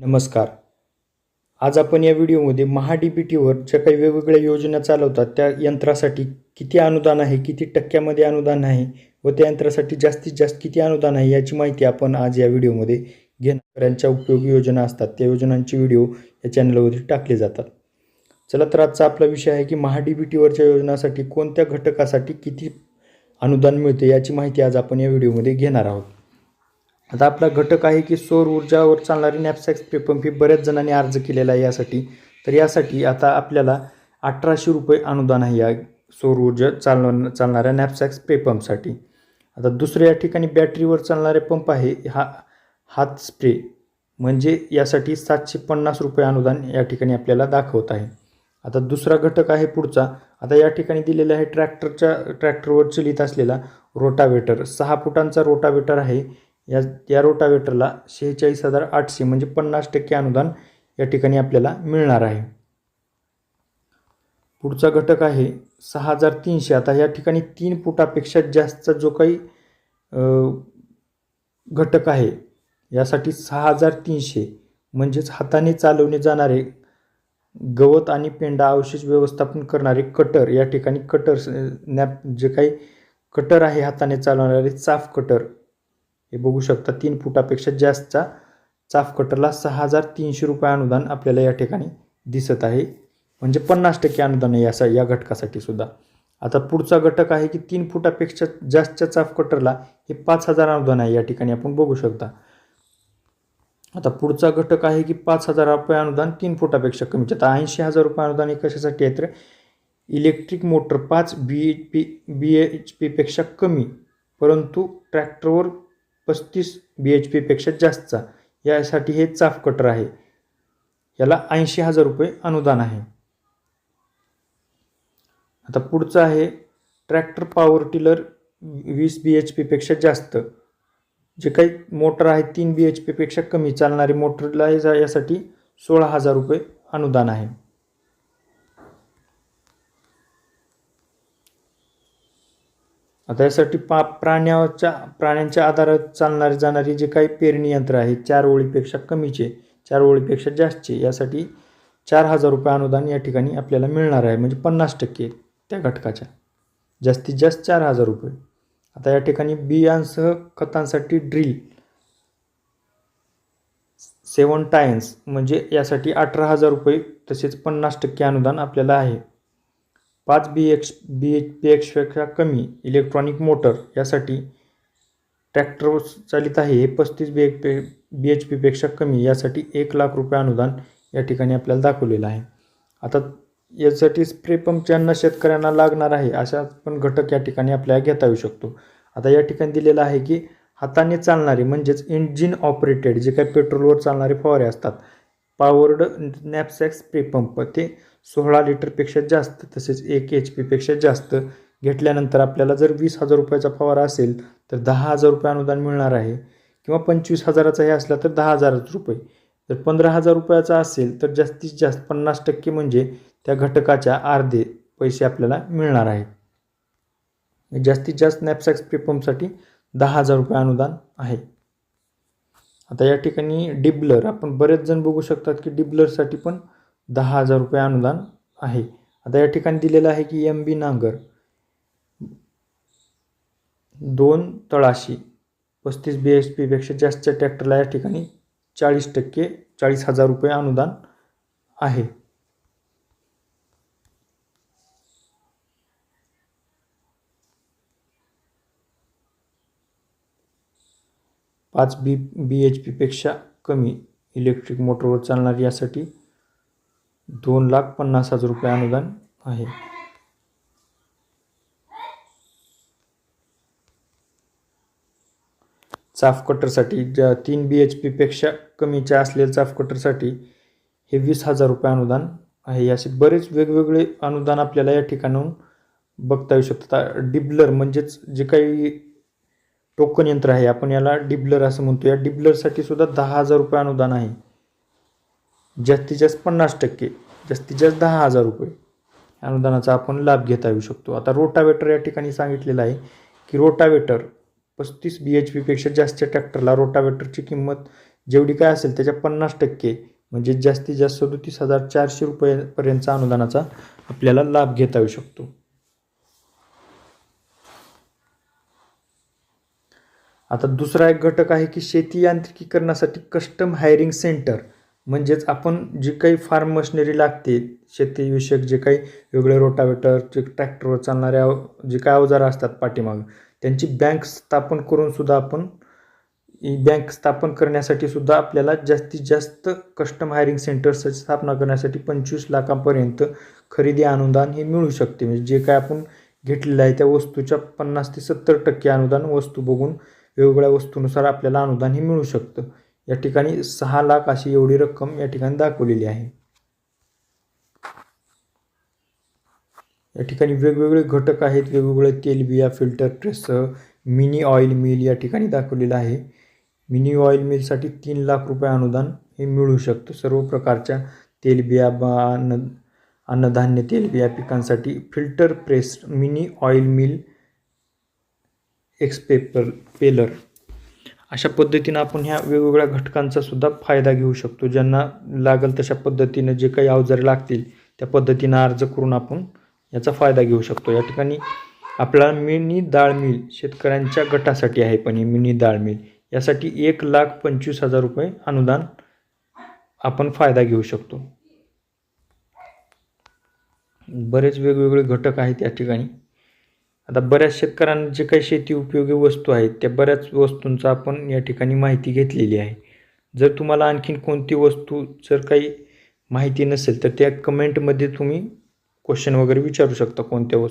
नमस्कार. आज आपण या व्हिडिओमध्ये महा डी पी टीवर ज्या काही वेगवेगळ्या योजना चालवतात त्या यंत्रासाठी किती अनुदान आहे किती टक्क्यामध्ये अनुदान आहे व त्या यंत्रासाठी जास्तीत जास्त किती अनुदान आहे याची माहिती आपण आज या व्हिडिओमध्ये घेणाऱ्यांच्या उपयोगी योजना असतात. त्या योजनांची व्हिडिओ या चॅनलवरती टाकले जातात. चला तर आजचा आपला विषय आहे की महा डी बी टीवरच्या योजनासाठी कोणत्या घटकासाठी किती अनुदान मिळते याची माहिती आज आपण या व्हिडिओमध्ये घेणार आहोत. आता आपला घटक आहे की सौर ऊर्जावर चालणारी नॅपसॅक्स पेपंप ही बऱ्याच जणांनी अर्ज केलेला आहे यासाठी. तर यासाठी आता आपल्याला अठराशे रुपये अनुदान आहे या सौर ऊर्जा चालव चालणाऱ्या नॅपसॅक्स पेपंपसाठी आता दुसऱ्या या ठिकाणी बॅटरीवर चालणारे पंप आहे हा हात स्प्रे. म्हणजे यासाठी सातशे पन्नास रुपये अनुदान या ठिकाणी आपल्याला दाखवत आहे. आता दुसरा घटक आहे पुढचा. आता या ठिकाणी दिलेला आहे ट्रॅक्टरच्या ट्रॅक्टरवर चलित असलेला रोटावेटर. सहा फुटांचा रोटावेटर आहे. या या रोटावेटरला शेहेचाळीस हजार आठशे म्हणजे पन्नास टक्के अनुदान या ठिकाणी आपल्याला मिळणार आहे. पुढचा घटक आहे सहा हजार तीनशे. आता या ठिकाणी तीन फुटापेक्षा जास्तचा जो काही घटक आहे यासाठी सहा हजार तीनशे. म्हणजेच हाताने चालवले जाणारे गवत आणि पेंडा अवशेष व्यवस्थापन करणारे कटर या ठिकाणी कटर नॅप जे काही कटर आहे हाताने चालवणारे चाफ कटर हे बघू शकता तीन फुटापेक्षा जास्तचा चाफ कटरला सहा हजार तीनशे रुपये अनुदान आपल्याला या ठिकाणी दिसत आहे. म्हणजे पन्नास टक्के अनुदान आहे या या घटकासाठी सुद्धा. आता पुढचा घटक आहे की तीन फुटापेक्षा जास्तच्या चाफ कटरला हे पाच हजार अनुदान आहे या ठिकाणी आपण बघू शकता. आता पुढचा घटक आहे की पाच हजार रुपये अनुदान तीन फुटापेक्षा कमीचे. आता ऐंशी हजार रुपये अनुदान हे कशासाठी आहे तर इलेक्ट्रिक मोटर पाच B H P B H पीपेक्षा कमी. परंतु ट्रॅक्टरवर पस्तीस बी एच पीपेक्षा जास्तचा. यासाठी हे चाफ कटर आहे. याला ऐंशी हजार रुपये अनुदान आहे. आता पुढचं आहे ट्रॅक्टर पॉवर टिलर वीस बी एच पीपेक्षा जास्त. जे काही मोटर आहे तीन बी एच पीपेक्षा कमी चालणारी मोटरला जा- यासाठी सोळा हजार रुपये अनुदान आहे. आता यासाठी पा प्राण्याच्या प्राण्यांच्या आधारात चालणारी जाणारी जे काही पेरणी यंत्र आहे चार ओळीपेक्षा कमीचे चार ओळीपेक्षा जास्तचे यासाठी चार हजार रुपये अनुदान या ठिकाणी आपल्याला मिळणार आहे. म्हणजे पन्नास टक्के त्या घटकाच्या. जास्तीत जास्त चार हजार रुपये. आता या ठिकाणी बियांसह खतांसाठी ड्रिल सेवन टायन्स म्हणजे यासाठी अठरा हजार रुपये तसेच पन्नास टक्के अनुदान आपल्याला आहे. पाच B X B H P एक्सपेक्षा कमी इलेक्ट्रॉनिक मोटर यासाठी ट्रॅक्टर चालित आहे. हे पस्तीस B H P B H पीपेक्षा कमी यासाठी एक लाख रुपये अनुदान या ठिकाणी आपल्याला दाखवलेलं आहे. आता यासाठी स्प्रे पंप शेतकऱ्यांना लागणार आहे अशा पण घटक या ठिकाणी आपल्याला घेता येऊ शकतो. आता या ठिकाणी दिलेलं आहे की हाताने चालणारे म्हणजेच इंजिन ऑपरेटेड जे काही पेट्रोलवर चालणारे फवारे असतात पॉवर्ड नॅपसॅक स्प्रे पंप ते सोळा लिटरपेक्षा जास्त तसेच एक एच पीपेक्षा जास्त घेतल्यानंतर आपल्याला जर वीस हजार रुपयाचा फवारा असेल तर दहा हजार रुपये अनुदान मिळणार आहे. किंवा पंचवीस हजाराचा हे असला तर दहा हजार रुपये. जर पंधरा हजार रुपयाचा असेल तर जास्तीत जास्त पन्नास टक्के म्हणजे त्या घटकाच्या अर्धे पैसे आपल्याला मिळणार आहेत. जास्तीत जास्त नॅपसॅक स्प्रे पंपसाठी दहा हजार रुपये अनुदान आहे. आता या ठिकाणी डिबलर आपण बरेच जण बघू शकतात की डिबलरसाठी पण दहा हजार रुपये अनुदान आहे. आता या ठिकाणी दिलेलं आहे की एम बी नांगर दोन तळाशी पस्तीस बी एच पीपेक्षा जास्तच्या ट्रॅक्टरला या ठिकाणी चाळीस टक्के चाळीस हजार रुपये अनुदान आहे. पाच बी बी एच पीपेक्षा कमी इलेक्ट्रिक मोटरवर चालणारी यासाठी दोन लाख पन्नास हजार रुपये अनुदान आहे. चाफ कटरसाठी ज्या तीन बी एच पीपेक्षा कमीच्या असलेल्या चाफ कटरसाठी हे वीस हजार रुपये अनुदान आहे. असे बरेच वेगवेगळे अनुदान आपल्याला या ठिकाणाहून बघता येऊ शकतात. आता डिबलर म्हणजेच जे काही टोकन यंत्र आहे. आपण याला डिबलर असं म्हणतो. या डिबलरसाठी सुद्धा दहा हजार रुपये अनुदान आहे. जास्तीत जास्त पन्नास टक्के जास्तीत जास्त दहा हजार रुपये अनुदानाचा आपण लाभ घेता येऊ शकतो. आता रोटावेटर या ठिकाणी सांगितलेलं आहे की रोटावेटर पस्तीस बी एच पीपेक्षा जास्तच्या ट्रॅक्टरला रोटावेटरची किंमत जेवढी काय असेल त्याच्या पन्नास टक्के म्हणजे जास्तीत जास्त सदोतीस हजार चारशे रुपयेपर्यंतचा अनुदानाचा आपल्याला लाभ घेता येऊ शकतो. आता दुसरा एक घटक आहे की शेती यांत्रिकीकरणासाठी कस्टम हायरिंग सेंटर म्हणजेच आपण जी काही फार्म मशिनरी लागते शेतीविषयक जे काही वेगळे रोटावेटर जे ट्रॅक्टरवर चालणाऱ्या अव- जे काय अवजारं असतात पाठीमागं त्यांची बँक स्थापन करून सुद्धा आपण बँक स्थापन करण्यासाठी सुद्धा आपल्याला जास्तीत जास्त कस्टम हायरिंग सेंटर्सची स्थापना करण्यासाठी पंचवीस लाखांपर्यंत खरेदी अनुदान हे मिळू शकते. म्हणजे जे काय आपण घेतलेलं आहे त्या वस्तूच्या पन्नास ते सत्तर टक्के अनुदान वस्तू बघून वेगवेगळ्या वस्तूनुसार आपल्याला अनुदान हे मिळू शकतं. या ठिकाणी सहा लाख अशी एवढी रक्कम या ठिकाणी दाखवलेली आहे. या ठिकाणी वेगवेगळे घटक आहेत. वेगवेगळे तेलबिया फिल्टर प्रेससह मिनी ऑइल मिल या ठिकाणी दाखवलेलं आहे. मिनी ऑइल मिलसाठी तीन लाख रुपये अनुदान हे मिळू शकतं. सर्व प्रकारच्या तेलबिया बा अन्न अन्नधान्य तेलबिया पिकांसाठी filter press mini oil mill एक्सपेपर पेलर अशा पद्धतीनं आपण ह्या वेगवेगळ्या घटकांचा सुद्धा फायदा घेऊ शकतो. ज्यांना लागेल तशा पद्धतीनं जे काही अवजारे लागतील त्या पद्धतीनं अर्ज करून आपण याचा फायदा घेऊ शकतो. या ठिकाणी आपला मिनी डाळ मिल शेतकऱ्यांच्या गटासाठी आहे पण ही मिनी डाळ मिल. यासाठी एक लाख पंचवीस हजार रुपये अनुदान आपण फायदा घेऊ शकतो. बरेच वेगवेगळे घटक आहेत या ठिकाणी. आता बऱ्याच शेतकऱ्यांना जे काही शेती उपयोगी वस्तू आहेत त्या बऱ्याच वस्तूंचा आपण या ठिकाणी माहिती घेतलेली आहे. जर तुम्हाला आणखीन कोणती वस्तू जर काही माहिती नसेल तर त्या कमेंटमध्ये तुम्ही क्वेश्चन वगैरे विचारू शकता कोणत्या वस्तू